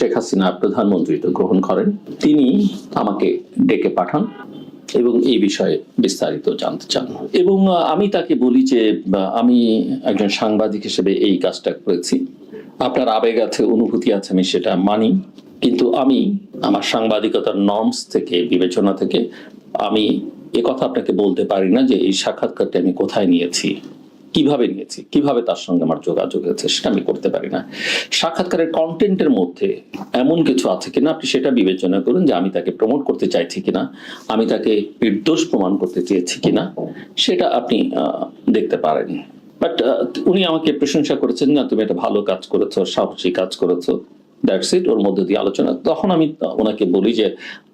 শেখ হাসিনা প্রধানমন্ত্রীত্ব গ্রহণ করেন, তিনি আমাকে ডেকে পাঠান এবং এই বিষয়ে বিস্তারিত জানতে চান। এবং আমি তাকে বলি যে আমি একজন সাংবাদিক হিসেবে এই কাজটা করেছি। আপনার আবেগ আছে, অনুভূতি আছে, আমি সেটা মানি। কিন্তু আমি, আমার সাংবাদিকতার নর্মস থেকে, বিবেচনা থেকে, আমি কথা আপনাকে বলতে পারি না যে এই সাক্ষাৎকারটি আমি কোথায় নিয়েছি। কীভাবে নিয়েছি, কীভাবে তার সঙ্গে আমার যোগাযোগ হয়েছে সেটা আমি করতে পারি না। সাক্ষাৎকারের কন্টেন্টের মধ্যে এমন কিছু আছে কিনা আপনি সেটা বিবেচনা করুন যে আমি তাকে প্রমোট করতে চাইছি কিনা, আমি তাকে নির্দোষ প্রমাণ করতে চেয়েছি কিনা, সেটা আপনি দেখতে পারেন। বাট উনি আমাকে প্রশংসা করেছেন না, তুমি একটা ভালো কাজ করেছ, সাহসী কাজ করেছ। দ্যাটস ইট ওর মধ্যে দিয়ে আলোচনা। তখন আমি ওনাকে বলি যে,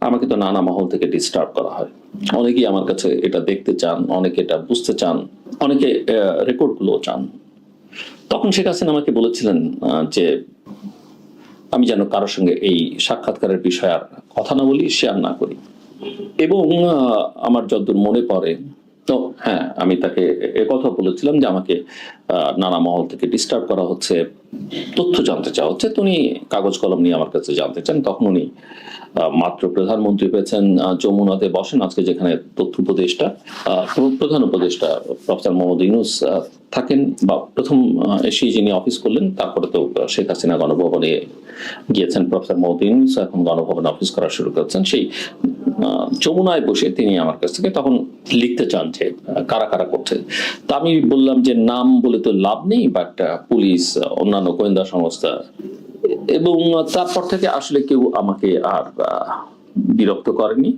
আমাকে তো নানা মহল থেকে ডিস্টার্ব করা হয়। অনেকেই আমার কাছে এটা দেখতে চান, অনেকে এটা বুঝতে চান। অনেকে রেকর্ডগুলো চান। তখন শেখ হাসিনা আমাকে বলেছিলেন যে আমি যেন কারোর সঙ্গে এই সাক্ষাৎকারের বিষয় আর কথা না বলি শেয়ার না করি। এবং আমার যতদূর মনে পড়ে তো হ্যাঁ আমি তাকে কথা বলেছিলাম যে আমাকে নানা মহল থেকে ডিস্টার্ব করা হচ্ছে, তথ্য জানতে চাওয়া হচ্ছে। উনি কাগজ কলম নিয়ে আমার কাছে জানতে চান। তখন উনি মাত্র প্রধানমন্ত্রী পেয়েছেন যমুনাতে বসেন। আজকে যেখানে তথ্য উপদেষ্টা প্রধান উপদেষ্টা প্রফেসর মোহাম্মদ ইউনুস থাকেন বা প্রথম এসেই যিনি অফিস করলেন, তারপরে তো শেখ হাসিনা গণভবনে গিয়েছেন প্রফেসর মোহাম্মদ ইউনুস। এখন গণভবনে অফিস করা শুরু করেছেন। সেই যমুনায় বসে তিনি আমার কাছ থেকে তখন লিখতে চান যে কারা কারা করছে। তা আমি বললাম যে নাম বলে তো লাভ নেই বাট পুলিশ, অন্যান্য গোয়েন্দা সংস্থা, এবং তারপর থেকে আসলে কেউ আমাকে আর বিরক্ত করেনি।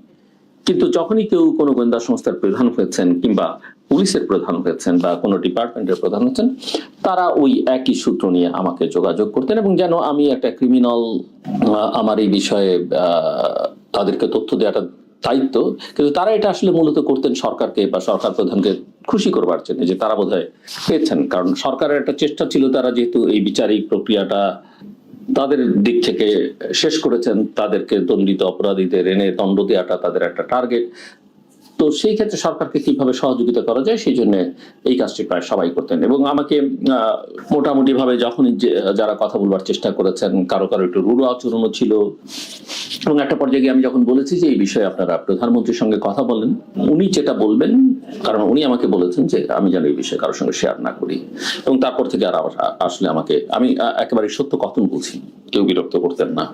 কিন্তু যখনই কেউ কোনো গোয়েন্দা সংস্থার প্রধান হয়েছেন কিংবা পুলিশের প্রধান হয়েছেন বা কোনো ডিপার্টমেন্টের প্রধান হয়েছেন, তারা ওই একই সূত্র নিয়ে আমাকে যোগাযোগ করতেন এবং যেন আমি একটা ক্রিমিনাল আমার এই বিষয়ে তাদেরকে তথ্য দেওয়াটা দায়িত্ব, কিন্তু তারা এটা আসলে মূলত করতেন সরকারকে বা সরকার প্রধানকে খুশি করবার জন্য যে তারা বোধহয় পেয়েছেন। কারণ সরকারের একটা চেষ্টা ছিল, তারা যেহেতু এই বিচারিক প্রক্রিয়াটা তাদের দিক থেকে শেষ করেছেন, তাদেরকে দণ্ডিত অপরাধীদের এনে দণ্ড দেওয়াটা তাদের একটা টার্গেট। তো সেই ক্ষেত্রে সরকারকে কীভাবে সহযোগিতা করা যায়, সেই জন্য এই কাজটি প্রায় সবাই করতেন। এবং আমাকে মোটামুটি ভাবে যখনই যারা কথা বলবার চেষ্টা করেছেন, কারও কারও একটু রুড়ো আচরণও ছিল। এবং একটা পর্যায়ে গিয়ে আমি যখন বলেছি যে, এই বিষয়ে আপনারা প্রধানমন্ত্রীর সঙ্গে কথা বলেন, উনি যেটা বলবেন, কারণ উনি আমাকে বলেছেন যে, আমি যেন এই বিষয়ে কারোর সঙ্গে শেয়ার না করি। এবং তারপর থেকে আর আসলে আমাকে, আমি একেবারে সত্য কথন বলছি, কেউ বিরক্ত করতেন না।